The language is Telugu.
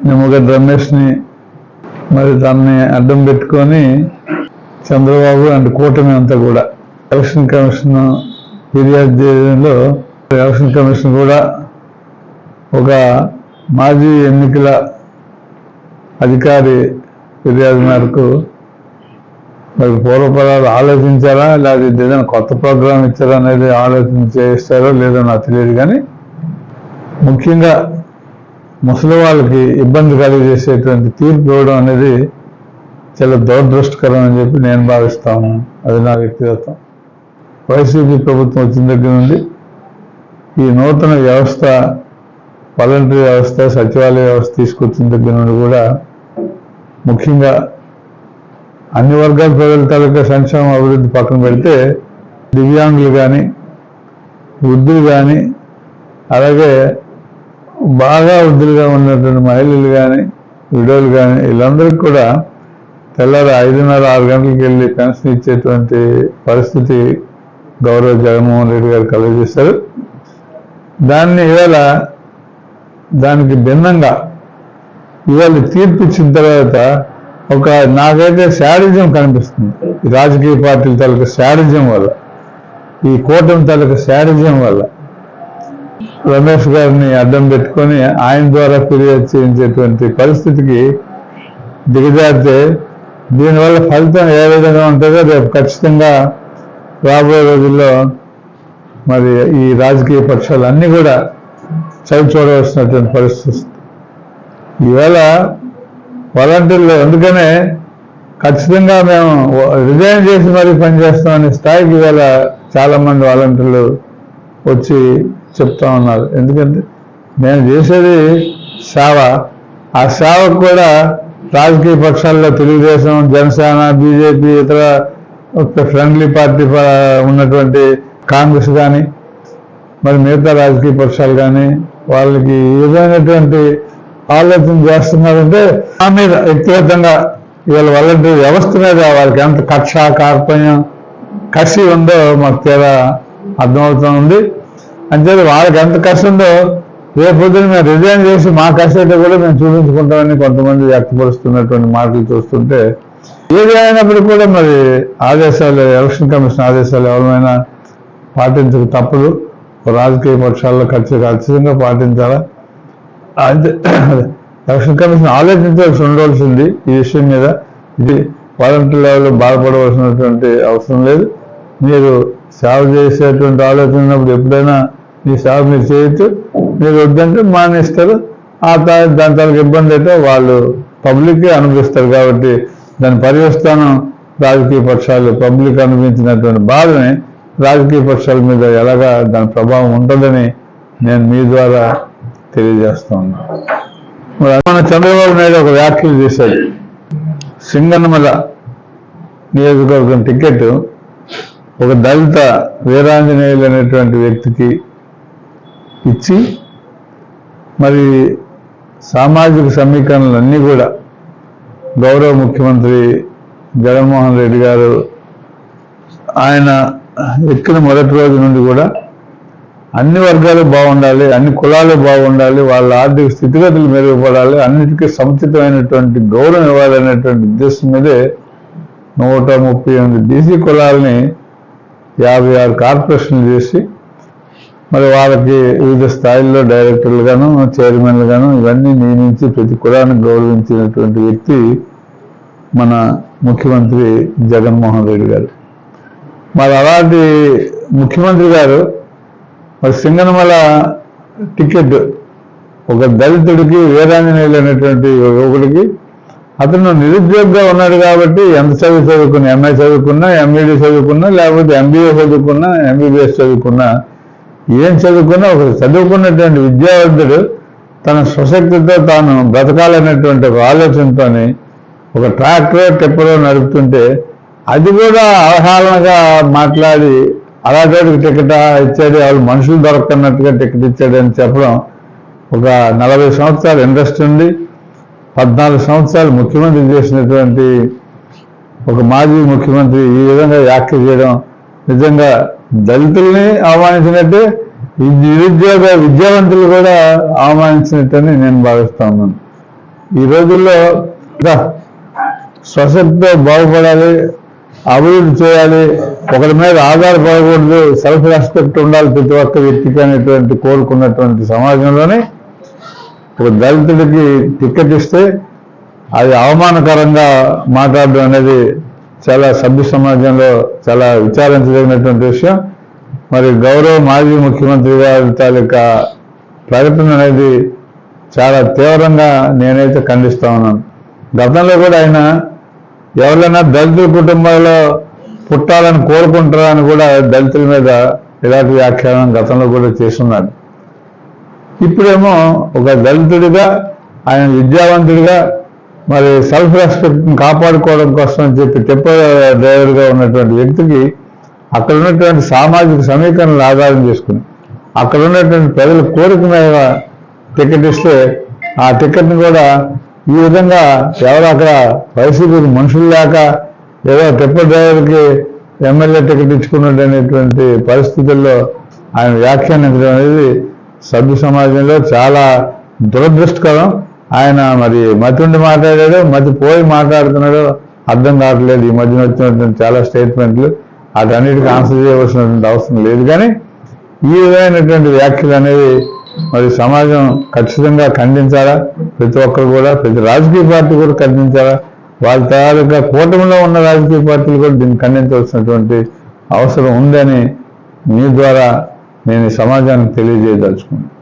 నిమ్మగడ్డ రమేష్ని మరి దాన్ని అడ్డం పెట్టుకొని చంద్రబాబు అండ్ కూటమి అంతా కూడా ఎలక్షన్ కమిషన్ ఫిర్యాదు చేయడంలో ఎలక్షన్ కమిషన్ కూడా ఒక మాజీ ఎన్నికల అధికారి ఫిర్యాదు మేరకు మరి పూర్వపరాలు ఆలోచించారా లేదా ఏదైనా కొత్త ప్రోగ్రామ్ ఇచ్చారా అనేది ఆలోచన చేస్తారో లేదో నాకు తెలియదు కానీ ముఖ్యంగా ముసలి వాళ్ళకి ఇబ్బంది కలిగజేసేటువంటి తీర్పు ఇవ్వడం అనేది చాలా దురదృష్టకరం అని చెప్పి నేను భావిస్తాను అది నా వ్యక్తిగతం. వైసీపీ ప్రభుత్వం వచ్చిన దగ్గర నుండి ఈ నూతన వ్యవస్థ వాలంటరీ వ్యవస్థ సచివాలయ వ్యవస్థ తీసుకొచ్చిన దగ్గర నుండి కూడా ముఖ్యంగా అన్ని వర్గాల ప్రజల తాలూకా సంక్షేమ అభివృద్ధి పక్కన పెడితే దివ్యాంగులు కానీ వృద్ధులు కానీ అలాగే బాగా వృద్ధులుగా ఉన్నటువంటి మహిళలు కానీ విడోలు కానీ వీళ్ళందరికీ కూడా తెల్లారి ఐదున్నర ఆరు గంటలకు వెళ్ళి పెన్షన్ ఇచ్చేటువంటి పరిస్థితి గౌరవ జగన్మోహన్ రెడ్డి గారు కలుగజేశారు. దాన్ని ఇవాళ దానికి భిన్నంగా ఇవాళ తీర్పు ఇచ్చిన తర్వాత ఒక నాకైతే శాడిజం కనిపిస్తుంది. రాజకీయ పార్టీల తాలూకా శాడిజం వల్ల ఈ కూటమి తాలూకా శాడిజం వల్ల. రమేష్ గారిని అడ్డం పెట్టుకొని ఆయన ద్వారా ఫిర్యాదు చేయించేటువంటి పరిస్థితికి దిగజారితే దీనివల్ల ఫలితం ఏ విధంగా ఉంటుందో రేపు ఖచ్చితంగా రాబోయే రోజుల్లో మరి ఈ రాజకీయ పక్షాలు అన్నీ కూడా చవి చూడవలసినటువంటి పరిస్థితి ఈవేళ వాలంటీర్లు అందుకనే ఖచ్చితంగా మేము రిజైన్ చేసి మరీ పనిచేస్తామనే స్థాయికి ఈవేళ చాలామంది వాలంటీర్లు వచ్చి చెప్తా ఉన్నారు. ఎందుకంటే నేను చేసేది సేవ. ఆ సేవకు కూడా రాజకీయ పక్షాల్లో తెలుగుదేశం జనసేన బీజేపీ ఇతర ఫ్రెండ్లీ పార్టీ ఉన్నటువంటి కాంగ్రెస్ కానీ మరి మిగతా రాజకీయ పక్షాలు కానీ వాళ్ళకి ఈ విధమైనటువంటి ఆలోచన చేస్తున్నారంటే ఆ మీద వ్యక్తిగతంగా వీళ్ళ వాలంటీర్ వ్యవస్థ మీద వాళ్ళకి ఎంత కక్ష కార్పణ్యం కసి ఉందో మాకు తేడా అర్థమవుతూ ఉంది. అంతే వాళ్ళకి ఎంత కష్టం ఉందో రేపు మేము రిజైన్ చేసి మా కసి అయితే కూడా మేము చూపించుకుంటామని కొంతమంది వ్యక్తపరుస్తున్నటువంటి మాటలు చూస్తుంటే ఏది అయినప్పుడు కూడా మరి ఆదేశాలు ఎలక్షన్ కమిషన్ ఆదేశాలు ఎవరైనా పాటించక తప్పదు. రాజకీయ పక్షాల్లో ఖచ్చితంగా ఖచ్చితంగా పాటించాలా? అంతే. ఎలక్షన్ కమిషన్ ఆలోచించాల్సి ఉండవలసింది ఈ విషయం మీద. ఇది వాలంటీర్ లెవెల్లో బాధపడవలసినటువంటి అవసరం లేదు. మీరు సేవ చేసేటువంటి ఆలోచన ఉన్నప్పుడు ఎప్పుడైనా మీ సేవ మీరు చేయొచ్చు మీరు వద్దంటే మానేస్తారు. ఆ దాని తాలూకు ఇబ్బంది అయితే వాళ్ళు పబ్లిక్కే అనుభవిస్తారు కాబట్టి దాని పర్యవస్థానం రాజకీయ పక్షాలు పబ్లిక్ అనుభవించినటువంటి బాధని రాజకీయ పక్షాల మీద ఎలాగా దాని ప్రభావం ఉంటుందని నేను మీ ద్వారా తెలియజేస్తున్నాను మన చంద్రబాబు నాయుడు ఒక వ్యాఖ్యలు చేశాడు. సింగన్నమల నియోజకవర్గం టికెట్ ఒక దళిత వీరాంజనేయులు అనేటువంటి వ్యక్తికి ఇచ్చి మరి సామాజిక సమీకరణలన్నీ కూడా గౌరవ ముఖ్యమంత్రి జగన్మోహన్ రెడ్డి గారు ఆయన ఎక్కిన మొదటి రోజు నుండి కూడా అన్ని వర్గాలు బాగుండాలి అన్ని కులాలు బాగుండాలి వాళ్ళ ఆర్థిక స్థితిగతులు మెరుగుపడాలి అన్నిటికీ సముచితమైనటువంటి గౌరవం ఇవ్వాలనేటువంటి ఉద్దేశం మీదే నూట ముప్పై ఎనిమిది బీసీ కులాలని యాభై ఆరు కార్పొరేషన్లు చేసి మరి వాళ్ళకి వివిధ స్థాయిల్లో డైరెక్టర్లు గాను చైర్మన్లు గాను ఇవన్నీ నియమించి ప్రతి కులాన్ని గౌరవించినటువంటి వ్యక్తి మన ముఖ్యమంత్రి జగన్మోహన్ రెడ్డి గారు. మరి అలాంటి ముఖ్యమంత్రి గారు మరి సింగనమల టికెట్ ఒక దళితుడికి వీరాంజనేయులు అనేటువంటి యువకుడికి అతను నిరుద్యోగంగా ఉన్నాడు కాబట్టి ఎంత చదువు చదువుకున్నా ఎంఏ చదువుకున్నా ఎంఈడి చదువుకున్నా లేకపోతే ఎంబీఏ చదువుకున్నా ఎంబీబీఎస్ చదువుకున్నా ఏం చదువుకున్నా ఒక చదువుకున్నటువంటి విద్యావంతుడు తన స్వశక్తితో తాను బ్రతకాలనేటువంటి ఒక ఆలోచనతోని ఒక ట్రాక్టర్ టిప్పరో నడుపుతుంటే అది కూడా అవహేళనగా మాట్లాడి అలాంటి టికెట్ ఇచ్చాడు వాళ్ళు మనుషులు దొరకన్నట్టుగా టికెట్ ఇచ్చాడని చెప్పడం ఒక నలభై సంవత్సరాల ఇండస్ట్రీ ఉంది. పద్నాలుగు సంవత్సరాలు ముఖ్యమంత్రి చేసినటువంటి ఒక మాజీ ముఖ్యమంత్రి ఈ విధంగా వ్యాఖ్య చేయడం నిజంగా దళితుల్ని అవమానించినట్టే ఈ నిరుద్యోగ విద్యావంతులు కూడా అవమానించినట్టని నేను భావిస్తా ఉన్నాను. ఈ రోజుల్లో స్వశక్తితో బాగుపడాలి అభివృద్ధి చేయాలి ఒకరి మీద ఆధారపడకూడదు సెల్ఫ్ రెస్పెక్ట్ ఉండాలి ప్రతి ఒక్క వ్యక్తికి అనేటువంటి కోరుకున్నటువంటి సమాజంలోనే ఒక దళితుడికి టికెట్ ఇస్తే అది అవమానకరంగా మాట్లాడడం అనేది చాలా సభ్య సమాజంలో చాలా విచారించదగినటువంటి విషయం. మరి గౌరవ మాజీ ముఖ్యమంత్రి గారి తాలూకా ప్రకటన అనేది చాలా తీవ్రంగా నేనైతే ఖండిస్తా ఉన్నాను. గతంలో కూడా ఆయన ఎవరైనా దళితుల కుటుంబాల్లో పుట్టాలని కోరుకుంటారా అని కూడా దళితుల మీద ఇలాంటి వ్యాఖ్యానం గతంలో కూడా చేస్తున్నాడు ఇప్పుడేమో ఒక దళితుడిగా ఆయన విద్యావంతుడిగా మరి సెల్ఫ్ రెస్పెక్ట్ని కాపాడుకోవడం కోసం అని చెప్పి టెంపో డ్రైవర్గా ఉన్నటువంటి వ్యక్తికి అక్కడ ఉన్నటువంటి సామాజిక సమీకరణలు ఆధారం చేసుకుని అక్కడ ఉన్నటువంటి ప్రజల కోరిక మీద టికెట్ ఇస్తే ఆ టికెట్ని కూడా ఈ విధంగా ఎవరు అక్కడ వైసీపీ మనుషులు లేక ఏదో టెంపో డ్రైవర్కి ఎమ్మెల్యే టికెట్ ఇచ్చుకున్నాడు అనేటువంటి పరిస్థితుల్లో ఆయన వ్యాఖ్యానించడం అనేది సభ్య సమాజంలో చాలా దురదృష్టకరం. ఆయన మరి మతి ఉండి మాట్లాడాడు మతి పోయి మాట్లాడుతున్నాడు అర్థం కావట్లేదు. ఈ మధ్యన వచ్చినటువంటి చాలా స్టేట్మెంట్లు వాటన్నిటికీ ఆన్సర్ చేయవలసినటువంటి అవసరం లేదు. కానీ ఈ విధమైనటువంటి వ్యాఖ్యలు అనేవి మరి సమాజం ఖచ్చితంగా ఖండించాలా? ప్రతి ఒక్కరు కూడా ప్రతి రాజకీయ పార్టీ కూడా ఖండించాలా? వాళ్ళ తాలూకా కూటమిలో ఉన్న రాజకీయ పార్టీలు కూడా దీన్ని ఖండించవలసినటువంటి అవసరం ఉందని మీ ద్వారా నేను ఈ సమాజానికి తెలియజేయదలుచుకున్నాను